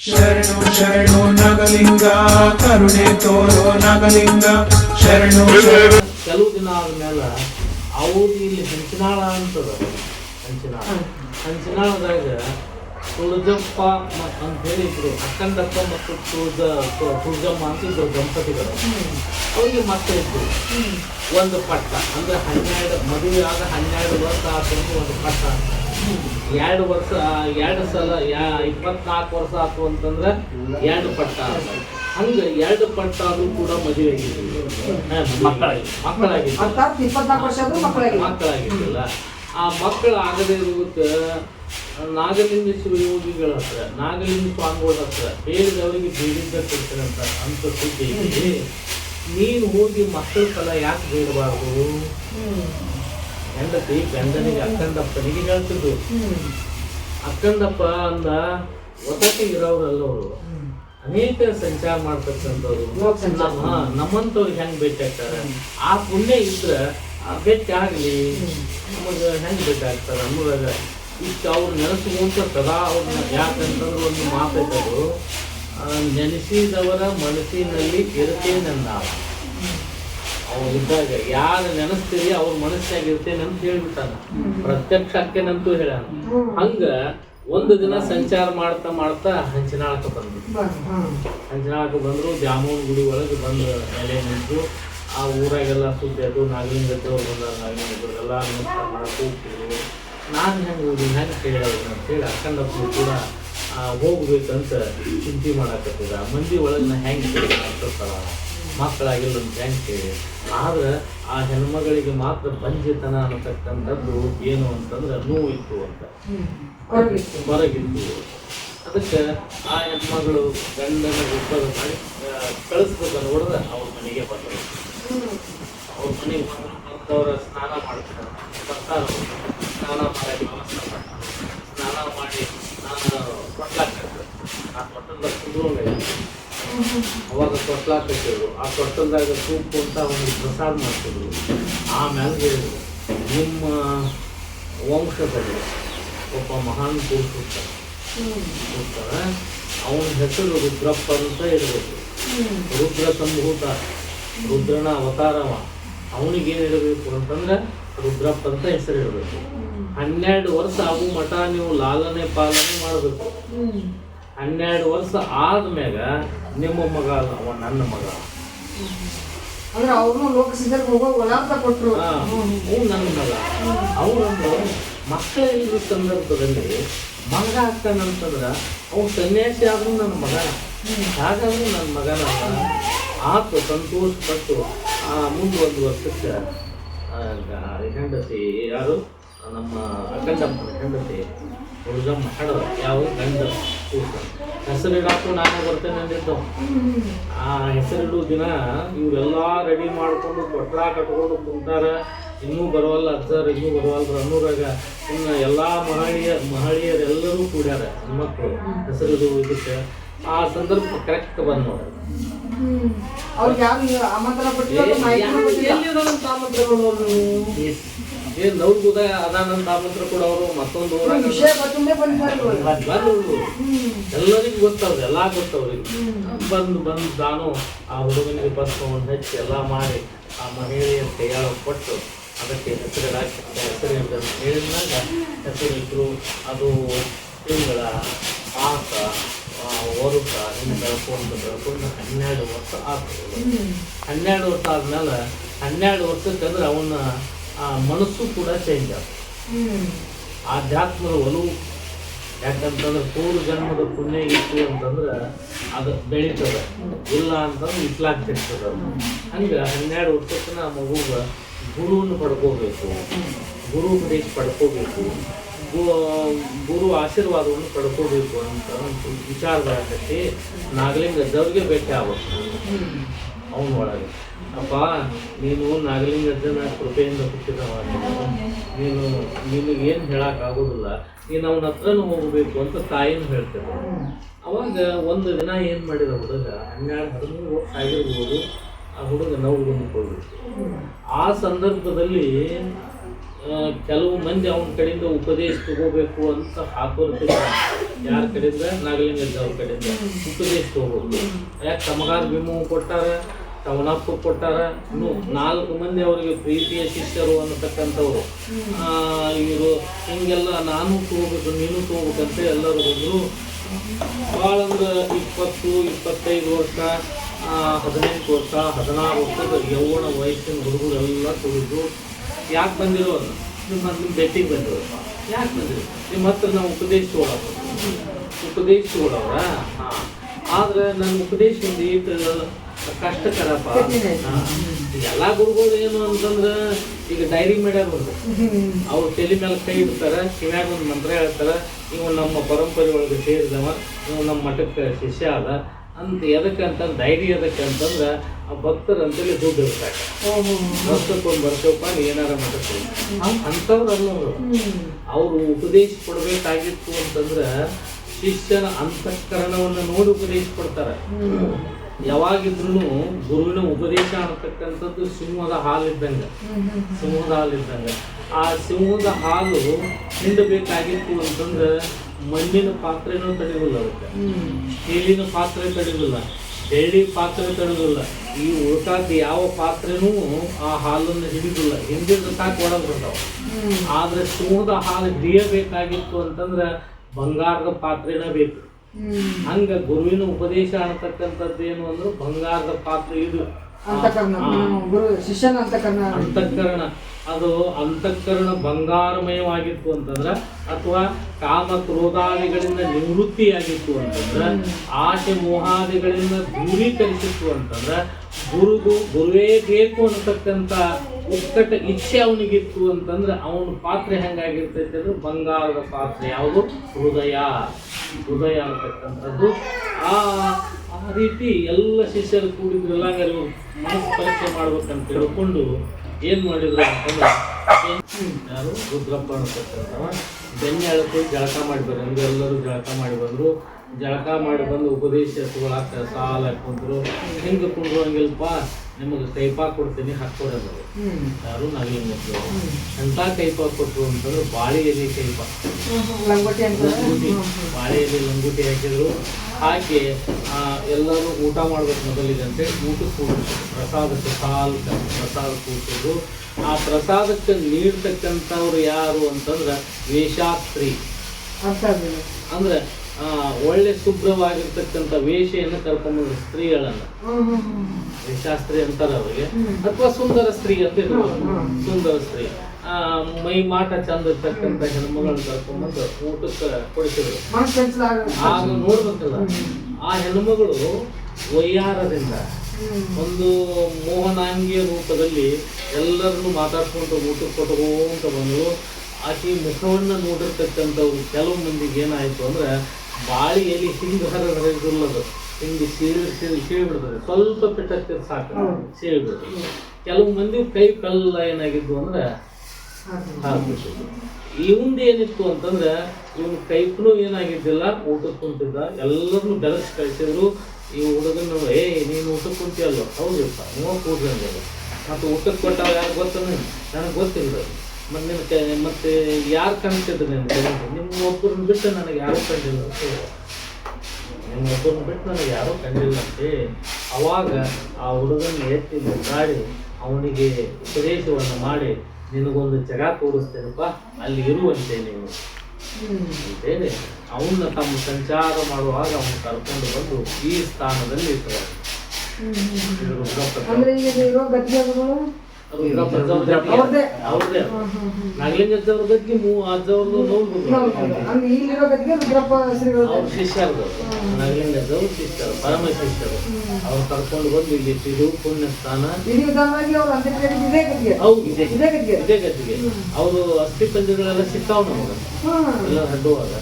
ಶರಣು ಶರಣು ನಗಲಿಂಗ ಕರುಣೆ ತೋರೋ ನಗಲಿಂಗ ಶರಣು ಕೆಲವು ದಿನ ಆದ್ಮೇಲೆ ಅವ್ರು ಇಲ್ಲಿ ಹಂಚಿನಾಳ ಅಂತದ ಹಂಚಿನಾಳ. ಹಂಚಿನಾಳದಾಗ ತುಳಜಪ್ಪ ಅಂತ ಹೇಳಿ ಇದ್ರು ಅಕ್ಕಂದಪ್ಪ ಮತ್ತು ತುಳಜ ತುಳಜಮ್ಮ ಅಂತ ಇದ್ರು ದಂಪತಿಗಳು. ಅವ್ರಿಗೆ ಮಕ್ಕಳಿದ್ರು ಒಂದು ಪಟ್ಟ ಅಂದ್ರೆ ಹನ್ನೆರಡು ಮದುವೆ ಆದ ಹನ್ನೆರಡು ವರ್ಷ ಆದ್ರೂ ಒಂದು ಪಟ್ಟ ಅಂತ. ಎರಡು ವರ್ಷ ಎರಡು ಸಲ ಯಾ ಇಪ್ಪತ್ನಾಲ್ಕು ವರ್ಷ ಆತು ಅಂತಂದ್ರೆ ಎರಡು ಪಟ್ಟ ಹಂಗೆ ಹಂಗ ಎರಡು ಪಟ್ಟ ಆದ್ರೂ ಕೂಡ ಮದುವೆ ಮಕ್ಕಳಾಗಿ ಮಕ್ಕಳಾಗಿ ಅರ್ಥಾತ್ ಇಪ್ಪತ್ನಾಲ್ಕು ವರ್ಷ ಆದ್ರೂ ಮಕ್ಕಳಾಗಿಲ್ಲ ಮಕ್ಕಳಾಗಿದ್ದಿಲ್ಲ. ಆ ಮಕ್ಕಳು ಆಗದೆ ಇರುವುದಕ್ಕೆ ನಾಗಲಿಂಗ ಶಿವಯೋಗಿಗಳ ಹತ್ರ ನಾಗಲಿಂಗ ಸ್ವಾಮಿಗಳ ಹತ್ರ ಬೇರೆದವರಿಗೆ ಬೇಡಿದ್ದ ಕೊಡ್ತಾರೆ ಅಂತ ಅಂತ ಸುದ್ದಿ. ನೀನು ಹೋಗಿ ಮಕ್ಕಳ ಫಲ ಯಾಕೆ ಬೇಡಬಾರ್ದು? ಹೆಂಡತಿ ಗಂಡನಿಗೆ ಅಕ್ಕಂದಪ್ಪನಿಗೆ ಹೇಳ್ತಿದ್ರು ಅಕ್ಕಂದಪ್ಪ ಅಂದ ಒತ್ತಕ್ಕೆ ಇರೋರಲ್ಲ ಅವರು ಅನೇಕ ಸಂಚಾರ ಮಾಡ್ತಕ್ಕಂಥವ್ರು. ನಮ್ಮಂತವ್ರಿಗೆ ಹೆಂಗ್ ಭೇಟಿ ಆಗ್ತಾರೆ? ಆ ಪುಣ್ಯ ಇದ್ರೆ ಆ ಭೇಟಿ ಆಗ್ಲಿ. ನಮಗೆ ಹೆಂಗ್ ಭೇಟಿ ಆಗ್ತಾರೆ ಅನ್ನೋದಾಗ ಇಷ್ಟು ಅವ್ರು ನೆನೆಸ್ಕೊಂತ ಸದಾ ಅವ್ರನ್ನ ಯಾಕಂತಂದ್ರೆ ಒಂದು ಮಾತಾಡೋದು ನೆನೆಸಿದವರ ಮನಸ್ಸಿನಲ್ಲಿ ಇರ್ತೇನೆಂದಾವ ಅವ್ರು ಇದ್ದಾಗ ಯಾರು ನೆನೆಸ್ತೀರಿ ಅವ್ರ ಮನಸ್ಸಿನಾಗ ಇರ್ತೇನೆ ಅಂತ ಹೇಳ್ಬಿಟ್ಟಾನ. ಪ್ರತ್ಯಕ್ಷ ಅಕ್ಕೇನಂತೂ ಹೇಳ್ಯಾನ. ಹಂಗ ಒಂದು ದಿನ ಸಂಚಾರ ಮಾಡ್ತಾ ಮಾಡ್ತಾ ಹಂಚಿನಾಳಕ ಬಂದ್ರು ಹಂಚಿನಾಳಕ ಬಂದ್ರು ಜಾಮೂನ್ ಗುಡಿ ಒಳಗೆ ಬಂದು ನೆಲೆ ನಿಂತು ಆ ಊರಾಗೆಲ್ಲ ಸುದ್ದಿ ಅದು ನಾಗಲಿಂಗ ದೇವ್ರು ಬಂದಾರ ನಾಗಲಿಂಗ ಎಲ್ಲ ನಮಸ್ಕಾರ ಮಾಡಕ್ಕೆ ಹೋಗ್ತಿದ್ರು ನಾನು ಹೆಂಗೆ ಹೋಗಿ ಹೆಂಗೆ ಕೇಳಿ ಅಂತೇಳಿ ಅಕ್ಕಂಡ ಕೂಡ ಹೋಗ್ಬೇಕಂತ ಚಿಂತೆ ಮಾಡಕತ್ತಿದ ಮಂದಿ ಒಳಗೆ ನಾ ಹೆಂಗೆ ಕೇಳಿ ಅಂತರ್ತಾರ ಮಕ್ಕಳಾಗಿಲ್ಲ ಅಂತ ಹೆಂಗೆ ಕೇಳಿ ಆದ್ರೆ ಆ ಹೆಣ್ಮಗಳಿಗೆ ಮಾತ್ರ ಬಂಜಿತನ ಅನ್ನತಕ್ಕಂಥದ್ದು ಏನು ಅಂತಂದ್ರೆ ನೋವು ಇತ್ತು ಅಂತ. ಹೊರಗಿತ್ತು. ಅದಕ್ಕೆ ಆ ಹೆಣ್ಮಗಳು ಗಂಡನ ಉಪದ ಮಾಡಿ ಕಳಿಸ್ಬೇಕು ನೋಡಿದ್ರೆ ಅವ್ರ ಮನೆಗೆ ಬಂದರು. ಅವ್ರ ಮನೆಗೆ ಬಂದರು ಬಂದವರ ಸ್ನಾನ ಮಾಡ್ತಾರೆ. ಬರ್ತಾರ ಸ್ನಾನ ಮಾಡಿ ವ್ಯವಸ್ಥೆ ಮಾಡ್ತಾರೆ ಸ್ನಾನ ಮಾಡಿ ನಾನು ಕೊಟ್ಲಾಕ್ತಾರೆ ಆ ಕೊಟ್ಟದ ಕುಂದ್ರೋಂಗ ಅವಾಗ ಕೊಟ್ಲಾಕಿದ್ರು ಆ ಕೊಟ್ಟಲ್ದಾಗ ಸೂಪು ಅಂತ ಒಂದು ಪ್ರಸಾದ ಮಾಡ್ತಿದ್ರು. ಆಮೇಲೆ ಹೇಳಿದ್ರು ನಿಮ್ಮ ವಂಶದಲ್ಲಿ ಒಬ್ಬ ಮಹಾನ್ ಪುರುಷ ಇರ್ತಾರೆ ಅವನ ಹೆಸರು ರುದ್ರಪ್ಪ ಅಂತ ಇರಬೇಕು ರುದ್ರ ಸಂಭೂತ, ರುದ್ರನ ಅವತಾರವ. ಅವನಿಗೇನು ಇರಬೇಕು ಅಂತಂದ್ರೆ ರುದ್ರಪ್ಪ ಅಂತ ಹೆಸರು ಇರಬೇಕು ಹನ್ನೆರಡು ವರ್ಷ ಆಗು ಮಠ ನೀವು ಲಾಲನೆ ಪಾಲನೆ ಮಾಡಬೇಕು. ಹನ್ನೆರಡು ವರ್ಷ ಆದ್ಮ್ಯಾಗ ನಿಮ್ಮ ಮಗ ಅಲ್ಲ ಅವ ನನ್ನ ಮಗ. ಅಂದ್ರೆ ಅವ್ರು ಲೋಕಸಭೆಗೆ ಹೋಗೋ ಒಳಾರ್ಥ ಕೊಟ್ಟರು ಹ್ಞೂ ನನ್ನ ಮಗ. ಅವ್ರಂದ್ರೆ ಮಕ್ಕಳ ಇಲ್ಲದ ಸಂದರ್ಭದಲ್ಲಿ ಮಗ ಆಗ್ತಾನಂತಂದ್ರೆ ಅವ್ನು ಸನ್ಯಾಸಿ ಆದ್ರೂ ನನ್ನ ಮಗ. ಹಾಗಾದ್ರೂ ನನ್ನ ಮಗನ ಆತು ಸಂತೋಷಪಟ್ಟು ಆ ಮುಂದೆ ಒಂದು ವರ್ಷಕ್ಕೆ ಹೆಂಡತಿ ಯಾರು? ನಮ್ಮ ಅಕ್ಕಂಡಮ್ಮನ ಹೆಂಡತಿ ಹುಡುಗಮ್ಮ ಹಡದ ಯಾವ ಗಂಡ ಹೆಸರು ಹೆಸರಿಡಾಕು ನಾನೇ ಬರ್ತೇನೆ ಅಂದಿದ್ದು. ಆ ಹೆಸರಿಡು ದಿನ ಇವರೆಲ್ಲ ರೆಡಿ ಮಾಡ್ಕೊಂಡು ಕೊಟ್ಲ ಕಟ್ಕೊಂಡು ಕುಂತಾರ ಇನ್ನೂ ಬರೋಲ್ಲ ಅಜ್ಜರ್ ಇನ್ನೂ ಬರೋಲ್ಲ ಅನ್ನೂರಾಗ ಇನ್ನು ಎಲ್ಲ ಮಹಳಿಯ ಮಹಳಿಯರೆಲ್ಲರೂ ಕೂಡ್ಯಾರ ಹೆಣ್ಮಕ್ಳು ಹೆಸರಿದು ಇದಕ್ಕೆ. ಆ ಸಂದರ್ಭ ಕರೆಕ್ಟ್ ಬಂದ್ ನೋಡ್ರಿ. ಆಮಂತ್ರಣ ಏನ್ ಅದಾನಂತ ಆಮಂತ್ರ ಕೂಡ ಅವರು ಮತ್ತೊಂದು ಎಲ್ಲರಿಗೂ ಗೊತ್ತವ್ರಿ ಎಲ್ಲಾ ಗೊತ್ತವ್ರಿಗೆ ಬಂದು ಬಂದು ನಾನು ಆ ಹುಡುಗನಿಗೆ ಬಸ್ ಒಂದು ಹಚ್ಚಿ ಎಲ್ಲ ಮಾಡಿ ಆ ಮಹಿಳೆಯ ಕೈಯಾಳ ಕೊಟ್ಟು ಅದಕ್ಕೆ ಹೆಸರಿಡಾಕಿ ಹೆಸರು ಹೇಳಿದಾಗ ಹೆಸರಿಟ್ರು ಅದು ತಿಂಗಳ ಮಾಸ ವರುಷ ಹಿಂಗೆ ಬೆಳ್ಕೊಂಡು ಬೆಳ್ಕೊಂಡು ಹನ್ನೆರಡು ವರ್ಷ ಆಗ್ತದೆ ಹನ್ನೆರಡು ವರ್ಷ ಆದ್ಮೇಲೆ ಹನ್ನೆರಡು ವರ್ಷಕ್ಕೆ ಅಂದ್ರೆ ಅವನ ಆ ಮನಸ್ಸು ಕೂಡ ಚೇಂಜ್ ಆಗ್ತದೆ ಆಧ್ಯಾತ್ಮದ ಒಲವು ಯಾಕಂತಂದ್ರೆ ಪೂರ್ವ ಜನ್ಮದ ಪುಣ್ಯ ಇತ್ತು ಅಂತಂದ್ರೆ ಅದು ಬೆಳೀತದೆ. ಇಲ್ಲ ಅಂತಂದ್ರೆ ಇಟ್ಲಾಗ್ತಿರ್ತದೆ ಹಂಗೆ ಹನ್ನೆರಡು ವರ್ಷಕ್ಕೆ ಆ ಮಗುಗ ಗುರುವನ್ನು ಪಡ್ಕೋಬೇಕು. ಗುರು ಉಪದೇಶ ಪಡ್ಕೋಬೇಕು. ಗುರು ಆಶೀರ್ವಾದವನ್ನು ಪಡ್ಕೋಬೇಕು ಅಂತ ಒಂದು ವಿಚಾರ ನಾಗಲಿಂಗ ನಾಗಲಿಂಗದವ್ರಿಗೆ ಭೇಟಿ ಆಗ್ಬೇಕು. ಅವನ ಒಳಗೆ ಅಪ್ಪ ನೀನು ನಾಗಲಿಂಗಜ್ಜನ ಕೃಪೆಯಿಂದ ಹುಟ್ಟಿದವ ನೀನು. ನೀನು ನಿನಗೆ ಏನು ಹೇಳಕ್ಕಾಗೋದಿಲ್ಲ. ನೀನು ಅವನ ಹತ್ರನೂ ಹೋಗಬೇಕು ಅಂತ ತಾಯಿನೂ ಹೇಳ್ತೇವೆ ಅವಾಗ ಒಂದು ದಿನ ಏನು ಮಾಡಿದ ಹುಡುಗ, ಹನ್ನೆರಡು ಹದಿಮೂರು ಆಗಿರ್ಬೋದು, ಆ ಹುಡುಗ ನೋವು ಕೊಡಬೇಕು ಆ ಸಂದರ್ಭದಲ್ಲಿ ಕೆಲವು ಮಂದಿ ಅವನ ಕಡೆಯಿಂದ ಉಪದೇಶ ತಗೋಬೇಕು ಅಂತ ಹಾಕೋರ್ತಿಲ್ಲ ಯಾರ ಕಡೆಯಿಂದ? ನಾಗಲಿಂಗಜ್ಜ ಅವ್ರ ಕಡೆಯಿಂದ ಉಪದೇಶ ತಗೋಬೇಕು. ಯಾಕೆ ತಮಗಾದ ಭೀಮವು ಕೊಟ್ಟಾರ? ತವನಪ್ಪ ಕೊಟ್ಟಾರ. ನಾಲ್ಕು ಮಂದಿ ಅವರಿಗೆ ಪ್ರೀತಿಯ ಶಿಷ್ಯರು ಅನ್ನತಕ್ಕಂಥವ್ರು. ಇವರು ಹಿಂಗೆಲ್ಲ ನಾನು ತಗೋಬೇಕು, ನೀನು ತಗೋಬೇಕಂತ ಎಲ್ಲರೂ ಬಂದರು. ಭಾಳ ಅಂದ್ರೆ ಇಪ್ಪತ್ತು, ಇಪ್ಪತ್ತೈದು ವರ್ಷ ಹದಿನೆಂಟು ವರ್ಷ, ಹದಿನಾರು ವರ್ಷದ ಯೌವನ ವಯಸ್ಸಿನ ಹುಡುಗರೆಲ್ಲ ತಗೊಂಡು ಯಾಕೆ ಬಂದಿರೋ ನಿಮ್ಮ ನಿಮ್ಮ ಭೇಟಿಗೆ ಬಂದಿರೋ ಯಾಕೆ ಬಂದಿರೋ ನಿಮ್ಮ ಹತ್ರ ನಾವು ಉಪದೇಶ ತಗೊಳಪ್ಪ ಉಪದೇಶ ತಗೊಳವ್ರ? ಹಾಂ. ಆದ್ರೆ ನನ್ನ ಉಪದೇಶದಿಂದ ಈಟ್ ಕಷ್ಟಕರಪ್ಪ ಎಲ್ಲಾ ಗುರುಗಳು ಏನು ಅಂತಂದ್ರೆ ಈಗ ಡೈರಿ ಮಾಡ್ಯಾರ ಅವ್ರು ತಲೆ ಮೇಲೆ ಕೈ ಇಡ್ತಾರ ಕಿವ್ಯಾಗ ಒಂದು ಮಂತ್ರ ಹೇಳ್ತಾರ ಇವ ನಮ್ಮ ಪರಂಪರೆ ಒಳಗೆ ಸೇರಿದವ ಇವ ನಮ್ಮ ಮಠಕ್ಕೆ ಶಿಷ್ಯ ಅದ. ಅಂತ ಎದಕ್ಕೆ ಅಂತ ಡೈರಿ ಎದಕ್ಕೆ ಅಂತಂದ್ರೆ ಆ ಭಕ್ತರು ಅಂತೇಳಿ ದುಡ್ಡು ಇರ್ತಾರೆ ವರ್ಷಕ್ಕೊಂದು ವರ್ಷಪ್ಪ ಏನಾರ ಮಠಕ್ಕೆ ಅಂಥವ್ರು ಅನ್ನೋರು ಅವರು. ಉಪದೇಶ ಕೊಡಬೇಕಾಗಿತ್ತು ಅಂತಂದ್ರೆ ಶಿಷ್ಯನ ಅಂತಃಕರಣವನ್ನು ನೋಡಿ ಉಪದೇಶ ಕೊಡ್ತಾರೆ. ಯಾವಾಗಿದ್ರು ಗುರುವಿನ ಉಪದೇಶ ಅನ್ನತಕ್ಕಂಥದ್ದು ಸಿಂಹದ ಹಾಲಿದ್ದಂಗೆ. ಸಿಂಹದ ಹಾಲಿದ್ದಂಗೆ. ಆ ಸಿಂಹದ ಹಾಲು ಹಿಂಡಬೇಕಾಗಿತ್ತು ಅಂತಂದ್ರೆ ಮಣ್ಣಿನ ಪಾತ್ರೆನೂ ತಡೆಯೋಲ್ಲ ಅದಕ್ಕೆ. ಸ್ಟೀಲಿನ ಪಾತ್ರೆ ತಡೆಯೋಲ್ಲ ಬೆಳ್ಳಿ ಪಾತ್ರೆ ತಡೆದಿಲ್ಲ. ಈ ಉಳ್ಕಾದ ಯಾವ ಪಾತ್ರೆನೂ ಆ ಹಾಲನ್ನು ಹಿಡಿದಿಲ್ಲ ಹಿಂದಿದ್ರೆ ಸಾಕು ಒಳಗೆ ಬರ್ತಾವ ಆದ್ರೆ ಸಿಂಹದ ಹಾಲು ಹಿಡಿಯಬೇಕಾಗಿತ್ತು ಅಂತಂದ್ರೆ ಬಂಗಾರದ ಪಾತ್ರೆನ ಬೇಕು. ಹಂಗ ಗುರುವಿನ ಉಪದೇಶ ಅಂತಕ್ಕಂಥದ್ದು ಏನು ಅಂದ್ರೆ ಬಂಗಾರದ ಪಾತ್ರ ಇದು. ಶಿಷ್ಯನ ಅಂತಕರಣ. ಅಂತಃಕರಣ. ಅದು ಅಂತಃಕರಣ ಬಂಗಾರಮಯವಾಗಿತ್ತು ಅಂತಂದ್ರ ಅಥವಾ ಕಾಮ ಕ್ರೋಧಾದಿಗಳಿಂದ ನಿವೃತ್ತಿಯಾಗಿತ್ತು ಅಂತಂದ್ರ ಆಶೆ ಮೋಹಾದಿಗಳಿಂದ ದೂರೀಕರಿಸಿತ್ತು ಅಂತಂದ್ರ ಗುರುಗು ಗುರುವೇ ಬೇಕು ಅನ್ನತಕ್ಕಂಥ ಉಕ್ಕಟ ಇಚ್ಛೆ ಅವನಿಗಿತ್ತು ಅಂತಂದ್ರೆ ಅವನ ಪಾತ್ರೆ ಹೆಂಗಾಗಿರ್ತೈತೆ ಅಂದ್ರೆ ಬಂಗಾರದ ಪಾತ್ರೆ. ಯಾವುದು? ಹೃದಯ. ಹೃದಯ ಅಂತಕ್ಕಂಥದ್ದು. ಆ ಆ ರೀತಿ ಎಲ್ಲ ಶಿಷ್ಯರು ಕೂಡಿದ್ರೆಲ್ಲ ಎಲ್ಲರೂ ಮನಸ್ಸು ಪರೀಕ್ಷೆ ಮಾಡ್ಬೇಕಂತ ತಿಳ್ಕೊಂಡು ಏನು ಮಾಡಿದ್ರು ಅಂತಂದ್ರೆ, ಯಾರು? ರುದ್ರಪ್ಪ ಅಂತಕ್ಕಂಥವ. ಬೆಣ್ಣೆ ಎಳ್ಕೊಂಡು ಜಳಕ ಮಾಡಿ ಅಂದ್ರೆ ಎಲ್ಲರೂ ಜಳಕ ಮಾಡಿ ಬಂದರು. ಜಳಕ ಮಾಡಿ ಬಂದು ಉಪದೇಶ ತಗೊಳಕ್ಕೆ ಸಾಲ ಹಾಕೊಂಡ್ರು ಹಿಂಗೆ ಕುಂದ್ರು ಹಂಗಿಲ್ಪ? ನಿಮಗೆ ಕೈಪಾ ಕೊಡ್ತೀನಿ ಹಾಕ್ಕೊಡೋದು ಯಾರು ನಾವಿಂಗದ್ದು ಎಂಥ ಕೈಪಾ ಕೊಟ್ಟರು ಅಂತಂದ್ರೆ ಬಾಳೆ ಎಲೆ ಕೈಪಾ ಲಂಗೋಟಿ ಅಂತ. ಬಾಳೆ ಎಲೆ ಲಂಗುಟಿ ಹಾಕಿದ್ರು. ಹಾಕಿ ಆ, ಎಲ್ಲರೂ ಊಟ ಮಾಡ್ಬೇಕು ಮೊದಲಿಗೆ ಅಂತೇಳಿ ಊಟಕ್ಕೆ ಕೂಡಿದ್ರು ಪ್ರಸಾದಕ್ಕೆ ಸಾಲು ಪ್ರಸಾದ ಕೂತಿದ್ರು ಆ ಪ್ರಸಾದಕ್ಕೆ ನೀಡ್ತಕ್ಕಂಥವ್ರು ಯಾರು ಅಂತಂದ್ರೆ ಆಗಿಲ್ಲ ಅಂದ್ರೆ ಒಳ್ಳೆ ಶುಭ್ರವಾಗಿರ್ತಕ್ಕಂಥ ವೇಷೆಯನ್ನು ಕರ್ಕೊಂಬಂದ್ರು ಸ್ತ್ರೀಗಳನ್ನ. ಶಾಸ್ತ್ರಿ ಅಂತಾರೆ ಅವರಿಗೆ. ಅಥವಾ ಸುಂದರ ಸ್ತ್ರೀ ಅಂತ ಇರ್ಬೋದು. ಸುಂದರ ಸ್ತ್ರೀ. ಆ, ಮೈ ಮಾಟ ಚಂದ ಇರ್ತಕ್ಕಂಥ ಹೆಣ್ಮಗಳನ್ನ ಕರ್ಕೊಂಡ್ಬಂದು ಊಟಕ್ಕೆ ಕೊಡಿಸಿದ್ರು. ಆಗ ನೋಡ್ಬೇಕಲ್ಲ. ಆ ಹೆಣ್ಮಗಳು ವೈಯಾರದಿಂದ ಒಂದು ಮೋಹನಾಂಗಿಯ ರೂಪದಲ್ಲಿ ಎಲ್ಲರನ್ನು ಮಾತಾಡ್ಕೊಂಡು ಊಟಕ್ಕೆ ಕೊಟ್ಕೋಂತ ಬಂದರು ಆಕೆ ಮುಖವನ್ನು ನೋಡಿರ್ತಕ್ಕಂಥವ್ರು ಕೆಲವು ಮಂದಿಗೆ ಏನಾಯಿತು ಅಂದ್ರೆ ಬಾಳಿ ಎಲ್ಲಿ ಹಿಂಗೆ ಹರಿದಿಲ್ಲದು ಹಿಂಗೆ ಸೀಳಿ ಸೀಳಿ ಸೀಳ್ಬಿಡ್ತದೆ. ಸ್ವಲ್ಪ ಪೆಟ್ಟಕ್ಕೆ ಸಾಕು. ಸೀಳ್ಬಿಡ್ತದೆ. ಕೆಲವು ಮಂದಿ ಕೈ ಕಲ್ಲ ಏನಾಗಿದ್ದು ಅಂದ್ರೆ ಹಾಕ್ಬಿಟ್ಟಿದ್ರು ಇವಂದು ಏನಿತ್ತು ಅಂತಂದ್ರೆ ಇವನ್ ಕೈಪನು ಏನಾಗಿದ್ದಿಲ್ಲ ಊಟಕ್ಕೆ ಕುಂತಿದ್ದ. ಎಲ್ಲರನ್ನು ಬೆಳೆಸಿ ಕಳಿಸಿದ್ರು. ಈ ಹುಡುಗನ ಏ ನೀನು ಊಟಕ್ಕೆ ಕುಂತಿಯಲ್ಲ? ಹೌದಪ್ಪ ನೀವು ಕೂಡ್ರಿ ಅಂದರು ಮತ್ತು ಊಟಕ್ಕೆ ಕೊಟ್ಟಾಗ ಯಾರು ಗೊತ್ತಾನೆ? ನನಗೆ ಗೊತ್ತಿಲ್ಲ. ಮತ್ತು ಮತ್ತೆ ಯಾರು ಕಾಣ್ತಿದ್ರು ನಿಮ್ಮ ಒಬ್ಬರನ್ನ ಬಿಟ್ಟು ನನಗೆ ಯಾರು ಕಂಡಿಲ್ಲ. ಅಂತ ನಿಮ್ಮ ಒಬ್ಬರನ್ನ ಬಿಟ್ಟು ನನಗೆ ಯಾರೂ ಕಂಡಿಲ್ಲ ಅಂತೇಳಿ ಅವಾಗ ಆ ಹುಡುಗನ ಎತ್ತಿ ಮುದ್ದಾಡಿ ಅವನಿಗೆ ಉಪದೇಶವನ್ನು ಮಾಡಿ ನಿನಗೊಂದು ಜಗ ತೋರಿಸ್ತೇನಪ್ಪ ಅಲ್ಲಿ ಇರುವಂತೆ ನೀವು. ಅಂತೇಳಿ ಅವನ್ನ ತಮ್ಮ ಸಂಚಾರ ಮಾಡುವಾಗ ಅವನು ಕರ್ಕೊಂಡು ಬಂದು ಈ ಸ್ಥಾನದಲ್ಲಿ ಇಟ್ಟರು ಅವ್ರದ್ದೇ. ಬಗ್ಗೆ. ಮೂ ಅಜ್ಜವ್ರದ್ದು ನೋಡ್ಬೋದು ಅಂದ್ರೆ ಇಲ್ಲಿರೋ ಗದ್ದಿಗೆ ರುದ್ರಪ್ಪ ಶ್ರೀಗಳು ಅವ್ರ ಶಿಷ್ಯರು ನಾಗಲಿಂಗಜ್ಜವ್ರ ಶಿಷ್ಯರು ಪರಮ ಶಿಷ್ಯರು ಅವ್ರು. ಕರ್ಕೊಂಡು ಬಂದು ಇಲ್ಲಿ ಇದು ಪುಣ್ಯ ಸ್ಥಾನ. ಹೌದು ಇದೇ ಇದೇ ಅವರು ಅಸ್ಥಿ ಪಂಜರಗಳೆಲ್ಲ ಸಿಕ್ಕಾವ್ ನಮಗ. ಎಲ್ಲ ಹಡ್ಡುವಾಗ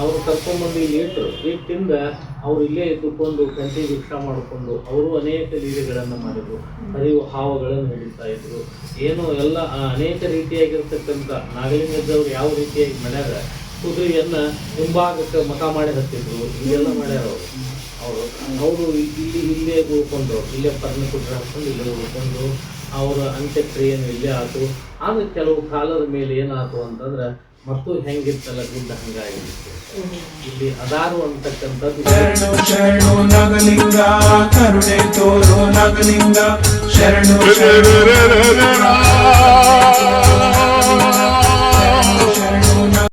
ಅವರು ಕರ್ಕೊಂಡ್ಬಂದು ಇಲ್ಲಿ ಇಟ್ಟರು ಇಟ್ಟಿಂದ ಅವ್ರು ಇಲ್ಲೇ ಇದ್ದುಕೊಂಡು ಕಂಠಿ ಭಿಕ್ಷಾ ಮಾಡಿಕೊಂಡು ಅವರು ಅನೇಕ ಲೀಲೆಗಳನ್ನು ಮಾಡಿದ್ರು. ಹರಿವು ಹಾವುಗಳನ್ನು ಹಿಡಿತಾ ಇದ್ರು. ಏನು ಎಲ್ಲ ಅನೇಕ ರೀತಿಯಾಗಿರ್ತಕ್ಕಂಥ ನಾಗಲಿಂಗದವ್ರು ಯಾವ ರೀತಿಯಾಗಿ ಮಾಡ್ಯಾರ? ಕುದುರೆಯನ್ನ ಹಿಂಭಾಗಕ್ಕೆ ಮಕ ಮಾಡಿ ಹತ್ತಿದ್ರು. ಇಲ್ಲೆಲ್ಲ ಮಾಡ್ಯಾರ ಅವರು. ಅವರು ಅವರು ಇಲ್ಲಿ, ಇಲ್ಲೇ ಉಳ್ಕೊಂಡು ಇಲ್ಲೇ ಪರ್ಣ ಕುದುರೆ ಹಾಕೊಂಡು ಇಲ್ಲೇ ಉಳ್ಕೊಂಡು ಅವರ ಅಂತ್ಯಕ್ರಿಯೆಯನ್ನು ಇಲ್ಲೇ ಆತು. ಆಮೇಲೆ ಕೆಲವು ಕಾಲದ ಮೇಲೆ ಏನಾಯ್ತು ಅಂತಂದ್ರೆ ಮತ್ತು ಹೆಂಗಿತ್ತಲ್ಲ ಗುಡ್ಡ ಹಂಗಾಗಿರುತ್ತೆ ಇಲ್ಲಿ ಅದಾರು ಅಂತಕ್ಕಂಥದ್ದು ಶರಣು ಶರಣು ನಗಲಿಂಗ ಕರುಣೆ ತೋರು ನಗಲಿಂಗ ಶರಣು ಶರಣು